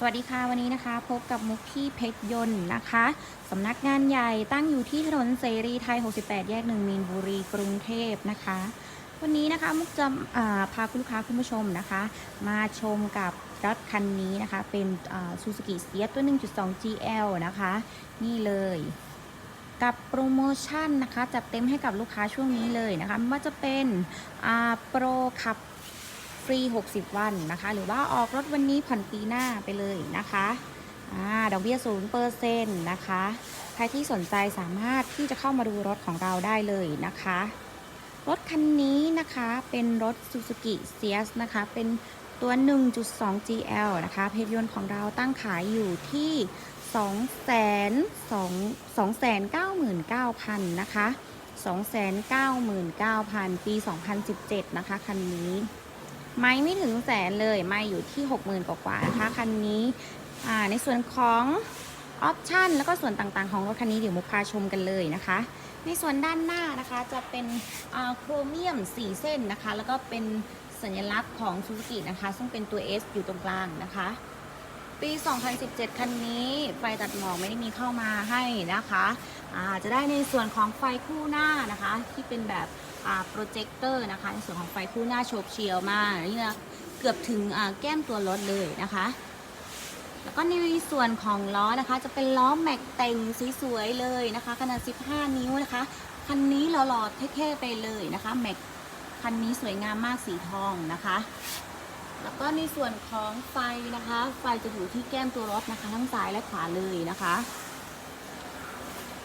สวัสดีค่ะวันนี้นะคะ พบกับมุกที่เพชรยนต์นะคะสำนักงานใหญ่ตั้งอยู่ที่ถนนเสรีไทย 68 แยกหนึ่งมีนบุรีกรุงเทพนะคะ วันนี้นะคะมุกจะาพาคุณลูกค้าคุณผู้ชมนะคะ มาชมกับรถคันนี้นะคะ เป็นซูซูกิเซียตัว 1.2 GL นะคะ นี่เลยกับโปรโมชั่นนะคะ จัดเต็มให้กับลูกค้าช่วงนี้เลยนะคะไม่ว่าจะเป็นอาโปรขับ ฟรี 60 วันนะคะ หรือว่าออกรถวันนี้ผ่อนปีหน้าไปเลยนะคะอ่าดอกเบี้ย0%นนะคะ ใครที่สนใจสามารถที่จะเข้ามาดูรถของเราได้เลยนะคะ รถคันนี้นะคะเป็นรถ Suzuki s i a s นะคะ เป็นตัว 1.2 GL นะคะ เพจยนต์ของเราตั้งขายอยู่ที่299,000 นะคะ 299,000 ปี 2017 นะคะ คันนี้ ไม่ไม่ถึงแสนเลยไม่อยู่ที่ 60,000 กว่าๆนะคะคันนี้ในส่วนของออปชันแล้วก็ส่วนต่างๆของรถคันนี้เดี๋ยวมุกพาชมกันเลยนะคะ ในส่วนด้านหน้านะคะจะเป็นโครเมียม 4 เส้นนะคะ แล้วก็เป็นสัญลักษณ์ของ Suzuki นะคะ ซึ่งเป็นตัว S อยู่ตรงกลางนะคะ ปี 2017 คันนี้ไฟตัดหมอกไม่ได้มีเข้ามาให้นะคะจะได้ในส่วนของไฟคู่หน้านะคะ ที่เป็นแบบ โปรเจคเตอร์นะคะ ในส่วนของไฟคู่หน้าโฉบเฉียวมานี่นะเกือบถึงแก้มตัวรถเลยนะคะ แล้วก็ในส่วนของล้อนะคะ จะเป็นล้อแม็กแต่งสวยๆเลยนะคะ ขนาด 15 นิ้วนะคะ คันนี้หล่อๆเท่ๆไปเลยนะคะแม็กคันนี้สวยงามมากสีทองนะคะ แล้วก็ในส่วนของไฟนะคะ ไฟจะอยู่ที่แก้มตัวรถนะคะ ทั้งซ้ายและขวาเลยนะคะ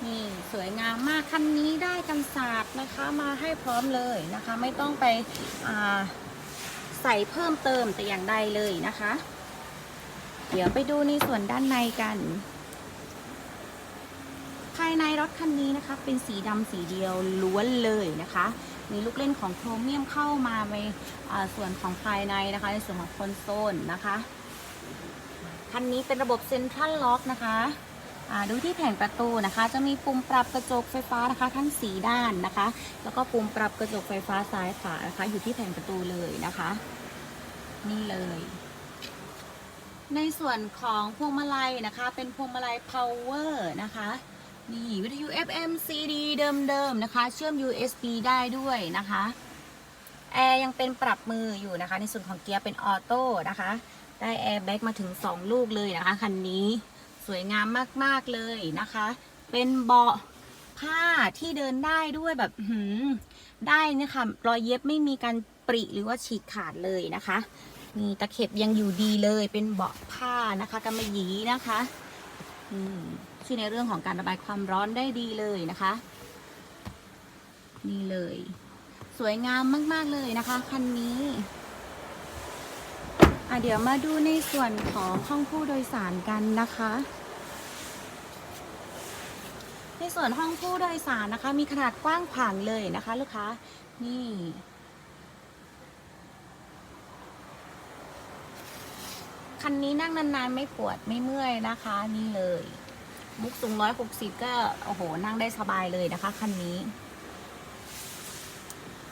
นี่สวยงามมากคันนี้ได้กันศาสตร์นะคะมาให้พร้อมเลยนะคะ ไม่ต้องไปใส่เพิ่มเติมแต่อย่างใดเลยนะคะ เดี๋ยวไปดูในส่วนด้านในกัน ภายในรถคันนี้นะคะ เป็นสีดำสีเดียวล้วนเลยนะคะ มีลูกเล่นของโครเมียมเข้ามาในาส่วนของภายในนะคะ ในส่วนของคอนโซลนะคะคันนี้เป็นระบบเซ็นทรัลล็อกนะคะ ดูที่แผงประตูนะคะ จะมีปุ่มปรับกระจกไฟฟ้านะคะ ทั้งสีด้านนะคะ แล้วก็ปุ่มปรับกระจกไฟฟ้าซ้ายขวานะคะ อยู่ที่แผงประตูเลยนะคะ นี่เลย ในส่วนของพวงมาลัยนะคะ เป็นพวงมาลัย power นะคะนี่วิทยุ FM CD เดิมๆนะคะ เชื่อม USB ได้ด้วยนะคะแอร์ยังเป็นปรับมืออยู่นะคะ ในส่วนของเกียร์เป็นออโต้นะคะ ได้แอร์แบ็กมาถึง 2 ลูกเลยนะคะคันนี้ สวยงามมากๆเลยนะคะ เป็นเบาะผ้าที่เดินได้ด้วยแบบหือได้นะคะรอยเย็บไม่มีการปริหรือว่าฉีกขาดเลยนะคะนี่ตะเข็บยังอยู่ดีเลยเป็นเบาะผ้านะคะกำมะหยีนะคะอืมช่วยในเรื่องของการระบายความร้อนได้ดีเลยนะคะ นี่เลย สวยงามมาก ๆ เลยนะคะ คันนี้ อะเดี๋ยวมาดูในส่วนของห้องผู้โดยสารกันนะคะ ในส่วนห้องผู้โดยสารนะคะ มีขนาดกว้างขวางเลยนะคะ ลูกค้า นี่คันนี้นั่งนานๆ ไม่ปวดไม่เมื่อยนะคะ นี่เลยมุกสูงร้อยหกสิบก็โอ้โห นั่งได้สบายเลยนะคะ คันนี้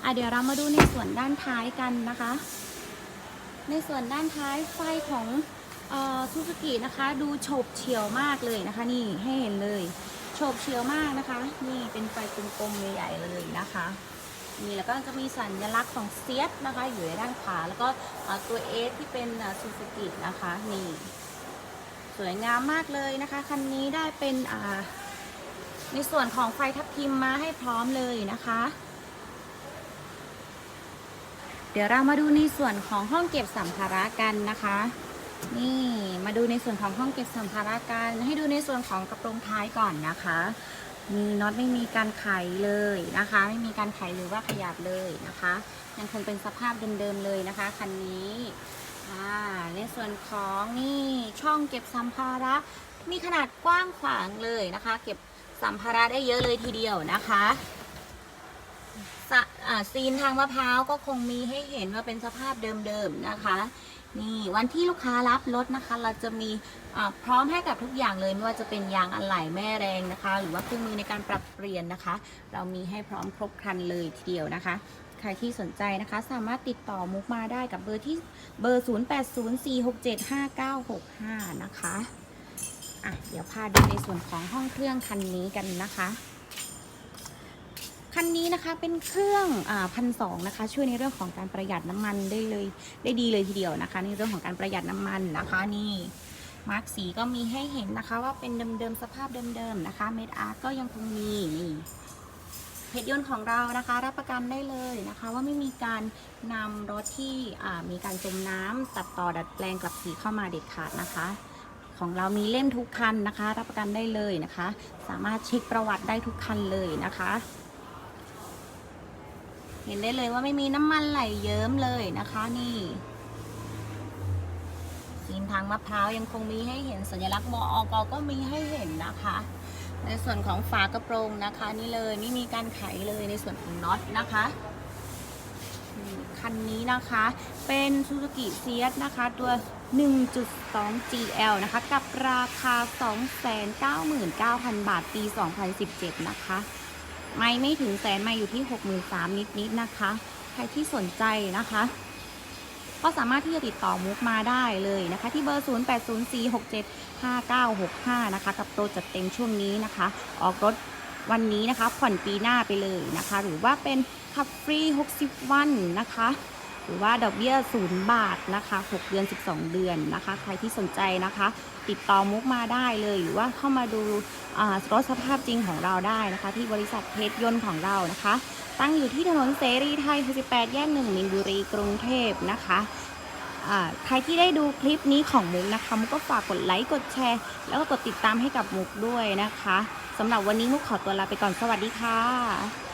อะเดี๋ยวเรามาดูในส่วนด้านท้ายกันนะคะ ในส่วนด้านท้ายไฟของซูซูกินะคะดูโฉบเฉียวมากเลยนะคะ นี่ให้เห็นเลยโฉบเฉียวมากนะคะ นี่เป็นไฟกลมๆใหญ่ๆเลยนะคะนี่แล้วก็จะมีสัญลักษณ์ของเซียสนะคะ อยู่ในด้านขวาแล้วก็ตัวเอที่เป็นซูซูกินะคะนี่สวยงามมากเลยนะคะคันนี้ได้เป็นในส่วนของไฟทับทิมมาให้พร้อมเลยนะคะ เดี๋ยวเรามาดูในส่วนของห้องเก็บสัมภาระกันนะคะ นี่มาดูในส่วนของห้องเก็บสัมภาระกัน ให้ดูในส่วนของกระโปรงท้ายก่อนนะคะ มีน็อตไม่มีการไขเลยนะคะ ไม่มีการไขหรือว่าขยับเลยนะคะ ยังคงเป็นสภาพเดิมๆเลยนะคะคันนี้ในส่วนของนี่ช่องเก็บสัมภาระมีขนาดกว้างขวางเลยนะคะ เก็บสัมภาระได้เยอะเลยทีเดียวนะคะ สะอ่าซีนทางมะพร้าวก็คงมีให้เห็นว่าเป็นสภาพเดิมๆนะคะ นี่วันที่ลูกค้ารับรถนะคะ เราจะมีอ่าพร้อมให้กับทุกอย่างเลยไม่ว่าจะเป็นยางอะไหล่แม่แรงนะคะ หรือว่าเครื่องมือในการปรับเปลี่ยนนะคะ เรามีให้พร้อมครบครันเลยทีเดียวนะคะใครที่สนใจนะคะ สามารถติดต่อมุกมาได้กับเบอร์ที่เบอร์ 0804675965พาดูในส่วนของห้องเครื่องคันนี้กันนะคะ คันนี้นะคะเป็นเครื่องพันสองนะคะ ช่วยในเรื่องของการประหยัดน้ำมันได้เลยได้ดีเลยทีเดียวนะคะ ในเรื่องของการประหยัดน้ำมันนะคะนี่มาร์กสีก็มีให้เห็นนะคะ ว่าเป็นเดิมๆสภาพเดิมๆนะคะเมดอาร์ก็ยังคงมีนี่เพจยนต์ของเรานะคะ รับประกันได้เลยนะคะ ว่าไม่มีการนำรถที่มีการจมน้ำตัดต่อดัดแปลงกลับสีเข้ามาเด็ดขาดนะคะ ของเรามีเล่มทุกคันนะคะ รับประกันได้เลยนะคะ สามารถเช็คประวัติได้ทุกคันเลยนะคะ เห็นได้เลยว่าไม่มีน้ำมันไหลเยิ้มเลยนะคะนี่ซีนทางมะพร้าวยังคงมีให้เห็นสัญลักษณ์มออกก็มีให้เห็นนะคะ ในส่วนของฝากระโปรงนะคะนี่เลยไม่มีการไขเลยในส่วนของน็อตนะคะคันนี้นะคะเป็น Suzuki s e a t นะคะตัว 1.2 GL นะคะ กับราคา 299,000 บาท ปี 2017 นะคะ ไม่ไม่ถึงแสนไม่อยู่ที่หกหมื่นิดนิดๆนะคะ ใครที่สนใจนะคะ ก็สามารถที่จะติดต่อมุกมาได้เลยนะคะ ที่เบอร์ 0804675965 นะคะ กับโปรจัดเต็มช่วงนี้นะคะ ออกรถวันนี้นะคะ ผ่อนปีหน้าไปเลยนะคะ หรือว่าเป็นขับฟรี 60 วันนะคะ หรือว่าดอกเบี้ย0บาทนะคะ6เดือน 12 เดือนนะคะ ใครที่สนใจนะคะ ติดต่อมุกมาได้เลย หรือว่าเข้ามาดูรถสภาพจริงของเราได้นะคะ ที่บริษัทเพชรยนต์ของเรานะคะ ตั้งอยู่ที่ถนนเสรีไทย68แยก1มินบุรีกรุงเทพนะคะใครที่ได้ดูคลิปนี้ของมุกนะคะมุกก็ฝากกดไลค์กดแชร์ แล้วก็กดติดตามให้กับมุกด้วยนะคะสำหรับวันนี้มุกขอตัวลาไปก่อนสวัสดีค่ะ